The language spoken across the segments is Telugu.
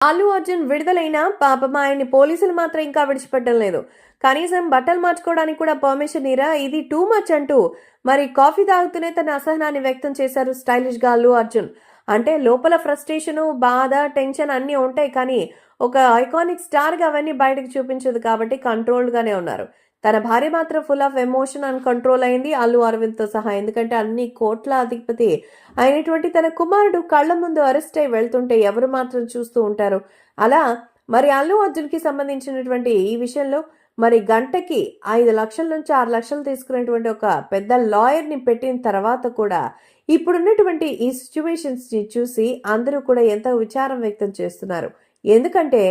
అల్లు అర్జున్ విడుదలైన పాపం ఆయన్ని పోలీసులు మాత్రం ఇంకా విడిచిపెట్టడం లేదు. కనీసం బట్టలు మార్చుకోవడానికి కూడా పర్మిషన్ ఇరా ఇది టూ మచ్ అంటూ మరి కాఫీ తాగుతూనే తన అసహనాన్ని వ్యక్తం చేశారు స్టైలిష్గా అల్లు అర్జున్. అంటే లోపల ఫ్రస్ట్రేషను బాధ టెన్షన్ అన్నీ ఉంటాయి కానీ ఒక ఐకానిక్ స్టార్గా అవన్నీ బయటకు చూపించదు కాబట్టి కంట్రోల్డ్గానే ఉన్నారు. తన భార్య మాత్రం full of emotion and control అయింది అల్లు అరవింద్తో సహా. ఎందుకంటే అన్ని కోట్ల అధిపతి అయినటువంటి తన కుమారుడు కళ్ళ ముందు అరెస్ట్ అయి వెళ్తుంటే ఎవరు మాత్రం చూస్తూ ఉంటారు. అలా మరి అల్లు అర్జున్కి సంబంధించినటువంటి ఈ విషయంలో మరి గంటకి ఐదు లక్షల నుంచి ఆరు లక్షలు తీసుకునేటువంటి ఒక పెద్ద లాయర్ని పెట్టిన తర్వాత కూడా ఇప్పుడున్నటువంటి ఈ సిచ్యువేషన్స్ని చూసి అందరూ కూడా ఎంతో విచారం వ్యక్తం చేస్తున్నారు. ఎందుకంటే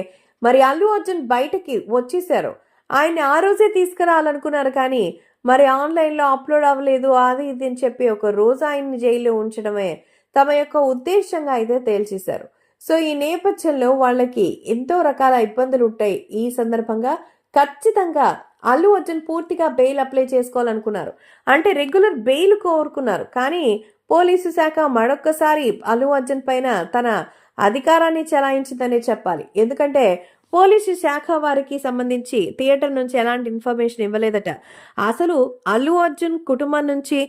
మరి అల్లు అర్జున్ బయటకి వచ్చేసారు. ఆయన్ని ఆ రోజే తీసుకురావాలనుకున్నారు కానీ మరి ఆన్లైన్లో అప్లోడ్ అవ్వలేదు అది ఇది అని చెప్పి ఒక రోజు ఆయన్ని జైల్లో ఉంచడమే తమ యొక్క ఉద్దేశంగా అయితే తేల్చేశారు. సో ఈ నేపథ్యంలో వాళ్ళకి ఎంతో రకాల ఇబ్బందులు ఉంటాయి. ఈ సందర్భంగా ఖచ్చితంగా అల్లు అర్జున్ పూర్తిగా బెయిల్ అప్లై చేసుకోవాలనుకున్నారు. అంటే రెగ్యులర్ బెయిల్ కోరుకున్నారు. కానీ పోలీసు శాఖ మరొక్కసారి అల్లు అర్జున్ పైన తన అధికారాన్ని చెలాయించిందనే చెప్పాలి. ఎందుకంటే పోలీసు శాఖ వారికి సంబంధించి థియేటర్ నుంచి ఎలాంటి ఇన్ఫర్మేషన్ ఇవ్వలేదట. అసలు అల్లు అర్జున్ కుటుంబం నుంచి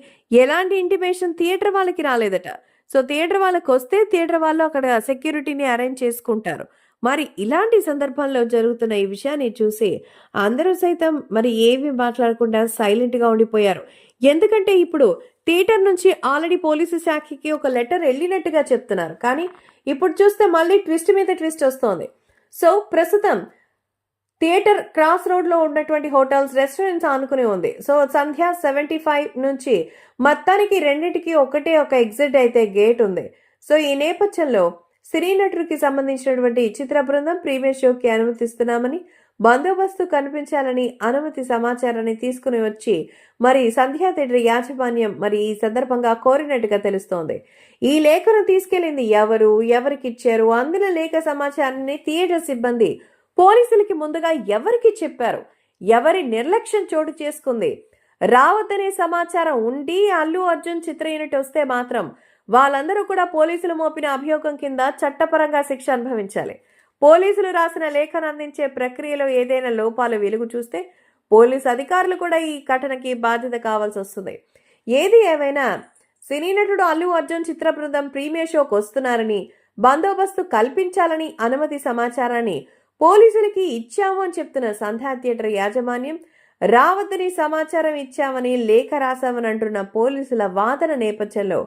ఎలాంటి ఇంటిమేషన్ థియేటర్ వాళ్ళకి రాలేదట. సో థియేటర్ వాళ్ళకి వస్తే థియేటర్ వాళ్ళు అక్కడ సెక్యూరిటీని అరేంజ్ చేసుకుంటారు. మరి ఇలాంటి సందర్భంలో జరుగుతున్న ఈ విషయాన్ని చూసి అందరూ సైతం మరి ఏమీ మాట్లాడకుండా సైలెంట్గా ఉండిపోయారు. ఎందుకంటే ఇప్పుడు థియేటర్ నుంచి ఆల్రెడీ పోలీసు శాఖకి ఒక లెటర్ వెళ్ళినట్టుగా చెప్తున్నారు. కానీ ఇప్పుడు చూస్తే మళ్ళీ ట్విస్ట్ మీద ట్విస్ట్ వస్తోంది. సో ప్రస్తుతం థియేటర్ క్రాస్ రోడ్లో ఉన్నటువంటి హోటల్స్ రెస్టారెంట్స్ ఆనుకుని ఉంది. సో సంధ్య సెవెంటీ ఫైవ్ నుంచి మొత్తానికి రెండింటికి ఒకటే ఒక ఎగ్జిట్ అయితే గేట్ ఉంది. సో ఈ నేపథ్యంలో సినీ నటుడికి సంబంధించినటువంటి చిత్ర బృందం ప్రీమియర్ షోకి అనుమతిస్తున్నామని బందోబస్తు కనిపించాలని అనుమతి సమాచారాన్ని తీసుకుని వచ్చి మరి సంధ్యా థియేటర్ యాజమాన్యం మరి ఈ సందర్భంగా కోరినట్టుగా తెలుస్తోంది. ఈ లేఖను తీసుకెళ్ళింది ఎవరు ఎవరికి ఇచ్చారు అందిన లేఖ సమాచారాన్ని థియేటర్ సిబ్బంది పోలీసులకి ముందుగా ఎవరికి చెప్పారు ఎవరి నిర్లక్ష్యం చోటు చేసుకుంది రావద్దనే సమాచారం ఉండి అల్లు అర్జున్ చిత్ర యూనిట్ వస్తే మాత్రం వాళ్ళందరూ కూడా పోలీసులు మోపిన అభియోగం కింద చట్టపరంగా శిక్ష అనుభవించాలి. పోలీసులు రాసిన లేఖను అందించే ప్రక్రియలో ఏదైనా లోపాలు వెలుగు చూస్తే పోలీసు అధికారులు కూడా ఈ ఘటనకి బాధ్యత కావాల్సి వస్తుంది. ఏది ఏమైనా సినీ నటుడు అల్లు అర్జున్ చిత్ర బృందం ప్రీమియర్ షోకి వస్తున్నారని బందోబస్తు కల్పించాలని అనుమతి సమాచారాన్ని పోలీసులకి ఇచ్చాము అని చెప్తున్న సంధ్యా థియేటర్ యాజమాన్యం రావద్దని సమాచారం ఇచ్చామని లేఖ రాశామని అంటున్న పోలీసుల వాదన నేపథ్యంలో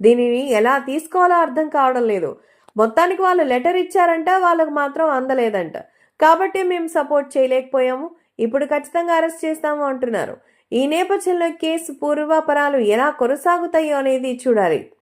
దీనిని ఎలా తీసుకోవాలో అర్థం కావడం లేదు. మొత్తానికి వాళ్ళు లెటర్ ఇచ్చారంట వాళ్ళకు మాత్రం అందలేదంట. కాబట్టి మేము సపోర్ట్ చేయలేకపోయాము. ఇప్పుడు ఖచ్చితంగా అరెస్ట్ చేస్తాము అంటున్నారు. ఈ నేపథ్యంలో కేసు పూర్వాపరాలు ఎలా కొనసాగుతాయో అనేది చూడాలి.